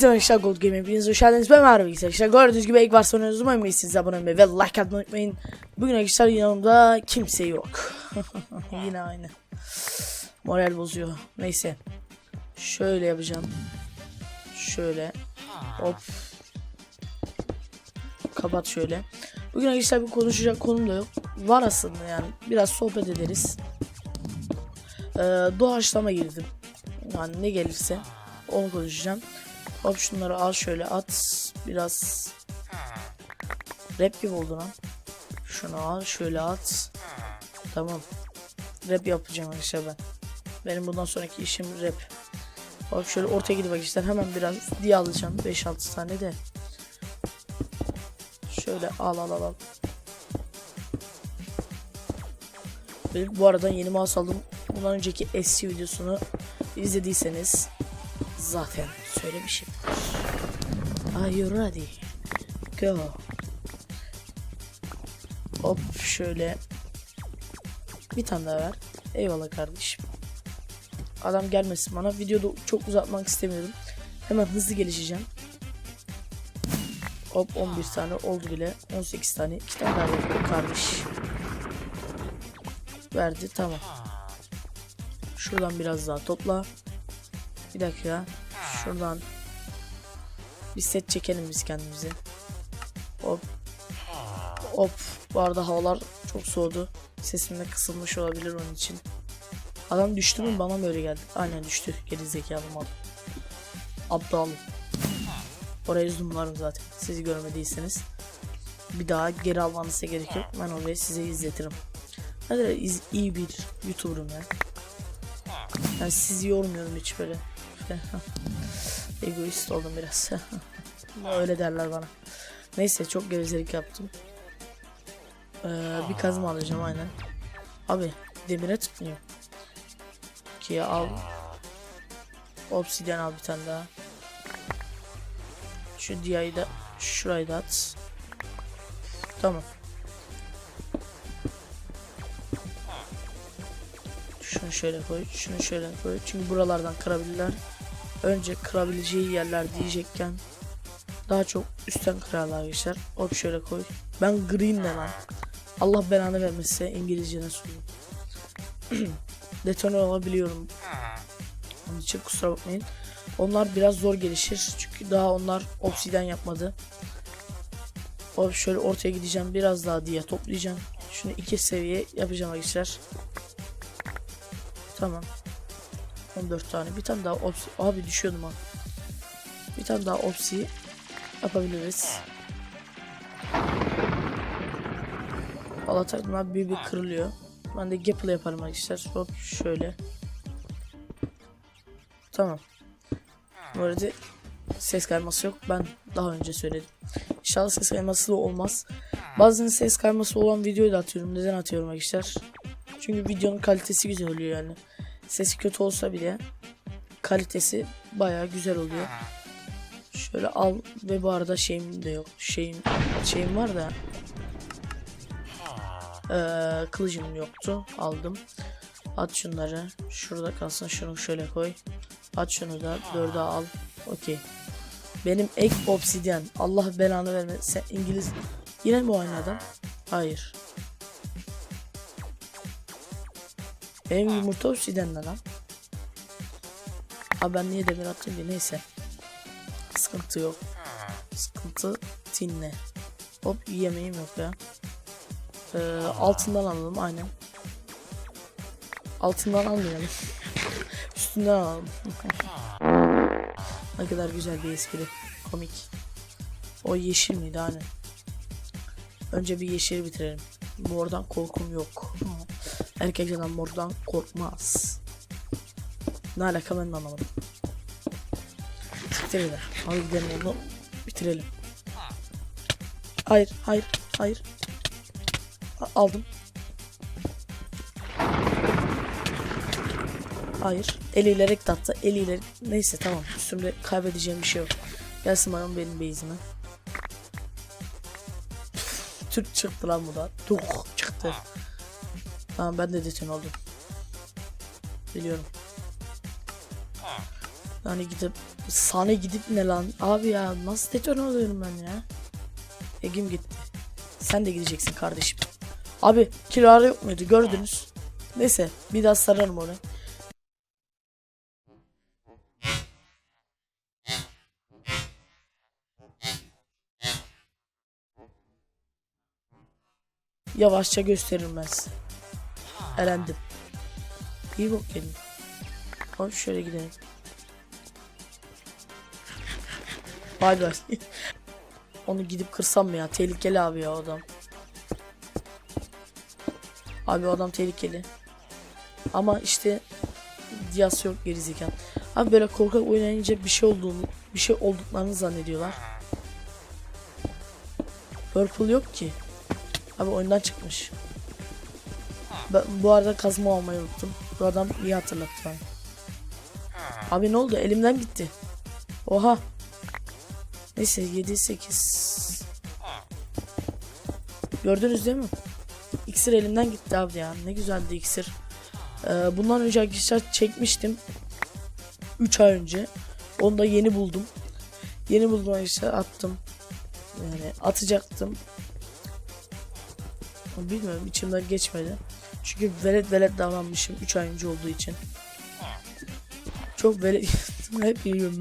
Hepinize arkadaşlar Gold Game hepiniz hoş geldiniz. Ben Merve arkadaşlar. Gördüğünüz gibi ilk varsa oynuyoruz. Umarım iyisiniz. Abone olmayı ve like atmayı unutmayın. Bugün arkadaşlar yanımda kimse yok. Yine aynı. Moral bozuyor. Neyse. Şöyle yapacağım. Şöyle. Hop. Kapat şöyle. Bugün arkadaşlar bir konuşacak konum da yok. Var aslında yani. Biraz sohbet ederiz. Ee, doğaçlama girdim. Yani ne gelirse onu konuşacağım. Hop şunları al şöyle at. Biraz rap gibi oldu lan. Şunu al şöyle at. Tamam. Rap yapacağım arkadaşlar ben. Benim bundan sonraki işim rap. Hop şöyle ortaya gidip arkadaşlar hemen biraz diye alacağım. 5-6 tane de. Şöyle al al al al. Benim bu arada yeni mouse aldım. Bundan önceki SC videosunu izlediyseniz zaten söylemişim. Are you ready? Go. Hop şöyle. Bir tane daha ver. Eyvallah kardeşim. Adam gelmesin bana. Videoda çok uzatmak istemiyorum. Hemen hızlı gelişeceğim. Hop 11 tane oldu bile. 18 tane. 2 tane daha verdi kardeş. Verdi tamam. Şuradan biraz daha topla. Bir dakika. Şuradan bir set çekelim biz kendimize. Hop. Hop. Bu arada havalar çok soğudu. Sesim de kısılmış olabilir onun için. Adam düştü mü bana mı öyle geldi? Aynen düştü. Geri zekalı mal. Aptal. Oraya zoomlarım zaten. Sizi görmediyseniz. Bir daha geri almanıza gerek yok. Ben orayı size izletirim. Hadi iz, iyi bir YouTuber'ım ya. Yani sizi yormuyorum hiç böyle. Egoist oldum biraz. Öyle derler bana. Neyse çok gevezelik yaptım. Ee, bir kazma alacağım aynen. Abi demire tutmuyor. Ki al. Obsidian al bir tane daha. Şu diayı da şurayı da at. Tamam. Şunu şöyle koy, şunu şöyle koy. Çünkü buralardan kırabilirler. Önce kırabileceği yerler diyecekken daha çok üstten kırarlar arkadaşlar. Hop şöyle koy. Ben green ne lan? Allah belanı vermese İngilizce nasıl? Detone olabiliyorum. Onun için kusura bakmayın. Onlar biraz zor gelişir. Çünkü daha onlar obsidian yapmadı. Hop şöyle ortaya gideceğim. Biraz daha diye toplayacağım. Şunu iki seviye yapacağım arkadaşlar. Tamam. 14 tane. Bir tane daha opsi. Abi düşüyordum ha. Bir tane daha opsi yapabiliriz. Valla takımlar bir bir kırılıyor. Ben de gapple yaparım arkadaşlar. Hop şöyle. Tamam. Bu arada ses kayması yok. Ben daha önce söyledim. İnşallah ses kayması da olmaz. Bazen ses kayması olan videoyu da atıyorum. Neden atıyorum arkadaşlar? Çünkü videonun kalitesi güzel oluyor yani. Sesi kötü olsa bile kalitesi baya güzel oluyor. Şöyle al ve bu arada şeyim de yok. Şeyim şeyim var da ee, kılıcım yoktu. Aldım. At şunları. Şurada kalsın. Şunu şöyle koy. At şunu da. Dörde al. Okey. Benim ek obsidyen. Allah belanı verme. Sen İngiliz. Yine mi aynı adam? Hayır. Benim yumurta obsidyen lan. Abi ben niye demir attım ki neyse. Sıkıntı yok. Sıkıntı tinle. Hop yemeğim yok ya. Ee, altından alalım aynen. Altından almayalım. Üstünden alalım. ne kadar güzel bir espri. Komik. O yeşil miydi aynen. Önce bir yeşili bitirelim. Mordan korkum yok. Erkek adam mordan korkmaz. Ne alaka ben de anlamadım. Bitirelim. Hadi gidelim onu bitirelim. Hayır, hayır, hayır. Aldım. Hayır. Eliyle rekt attı. Eliyle neyse tamam. Üstümde kaybedeceğim bir şey yok. Gelsin bana benim base'ime. Türk çıktı lan bu da. Tuh çıktı. Tamam ben de deton oldum. Biliyorum. Yani gidip sahne gidip ne lan? Abi ya nasıl detone oluyorum ben ya? Egim gitti. Sen de gideceksin kardeşim. Abi kirara yok muydu gördünüz. Neyse bir daha sararım onu. Yavaşça gösteririm ben size. Elendim. İyi bok yedim. Hop şöyle gidelim. Bay bay. Onu gidip kırsam mı ya? Tehlikeli abi ya adam. Abi adam tehlikeli. Ama işte Dias yok gerizekalı. Abi böyle korkak oynayınca bir şey olduğunu, bir şey olduklarını zannediyorlar. Purple yok ki. Abi oyundan çıkmış. Ben bu arada kazma almayı unuttum. Bu adam iyi hatırlattı bana. Abi ne oldu? Elimden gitti. Oha. Neyse 7 8. Gördünüz değil mi? İksir elimden gitti abi ya. Ne güzeldi iksir. Ee, bundan önce arkadaşlar çekmiştim. 3 ay önce. Onu da yeni buldum. Yeni buldum arkadaşlar attım. Yani atacaktım. Bilmiyorum içimden geçmedi. Çünkü velet velet davranmışım 3 ay önce olduğu için. Çok velet hep yiyorum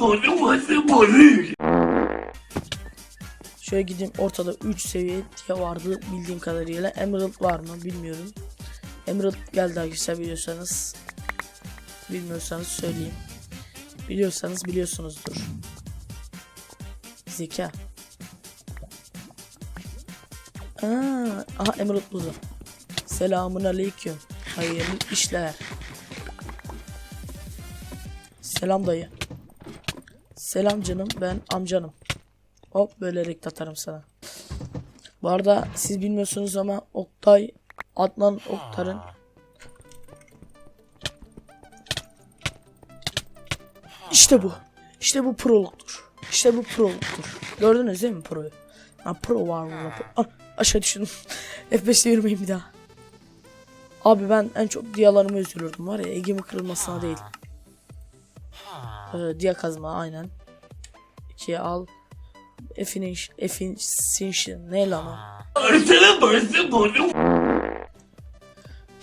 bonu bası bonu. Şöyle gideyim ortada 3 seviye diye vardı bildiğim kadarıyla. Emerald var mı bilmiyorum. Emerald geldi arkadaşlar biliyorsanız. Bilmiyorsanız söyleyeyim. Biliyorsanız biliyorsunuzdur. Zeka. Aa, aha Emerald buzu. Selamun aleyküm. Hayırlı işler. Selam dayı. Selam canım ben amcanım. Hop böyle rekt atarım sana. Bu arada siz bilmiyorsunuz ama Oktay Adnan Oktar'ın İşte bu. İşte bu proluktur. İşte bu proluktur. Gördünüz değil mi proyu? Ha pro var burada. Ah, aşağı düştüm. F5'te yürümeyin bir daha. Abi ben en çok diyalarımı üzülürdüm var ya Ege'mi kırılmasına değil. Ee, diya kazma aynen. İkiye al. Efinish, efficiency ne lan o?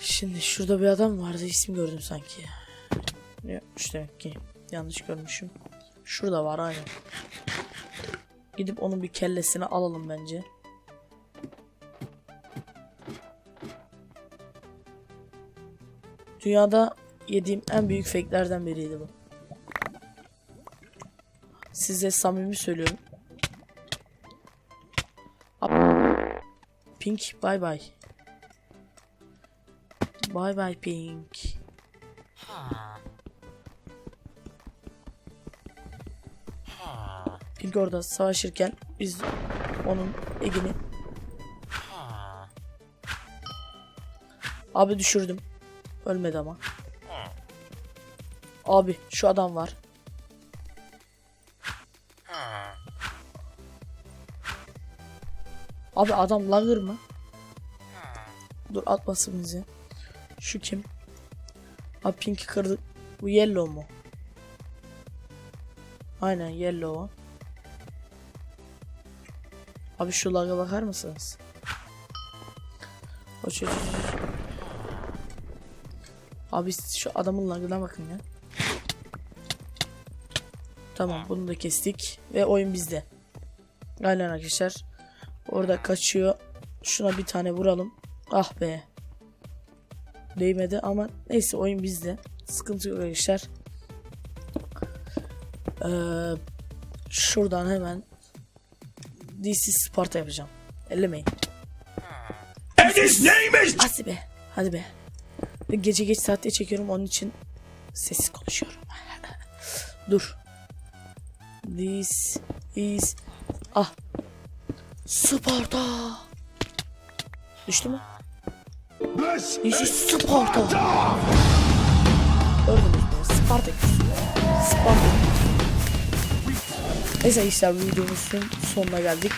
Şimdi şurada bir adam vardı isim gördüm sanki. Yokmuş demek ki. Yanlış görmüşüm. Şurada var aynen. Gidip onun bir kellesini alalım bence. Dünyada yediğim en büyük fake'lerden biriydi bu. Size samimi söylüyorum. Pink bye bye. Bye bye Pink. Pink orada savaşırken biz onun egini Abi düşürdüm. Ölmedi ama. Abi şu adam var. Abi adam lagır mı? Dur atmasın bizi. Şu kim? Abi Pink'i kırdık. Bu yellow mu? Aynen yellow. Abi şu laga bakar mısınız? O çocuk. Abi şu adamın lagına bakın ya. Tamam bunu da kestik. Ve oyun bizde. Aynen arkadaşlar. Orada kaçıyor. Şuna bir tane vuralım. Ah be. Değmedi ama neyse oyun bizde. Sıkıntı yok arkadaşlar. Ee, şuradan hemen DC Sparta yapacağım. Ellemeyin. And his name is Hadi be. Hadi be. Gece geç saatte çekiyorum onun için sessiz konuşuyorum. Dur. This is ah Sparta. Düştü mü? This is Sparta. Gördünüz mü? Spartaküs. Spartaküs. Neyse arkadaşlar videomuzun sonuna geldik.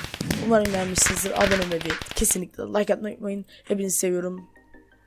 Umarım beğenmişsinizdir. Abone olmayı kesinlikle like atmayı unutmayın. Hepinizi seviyorum.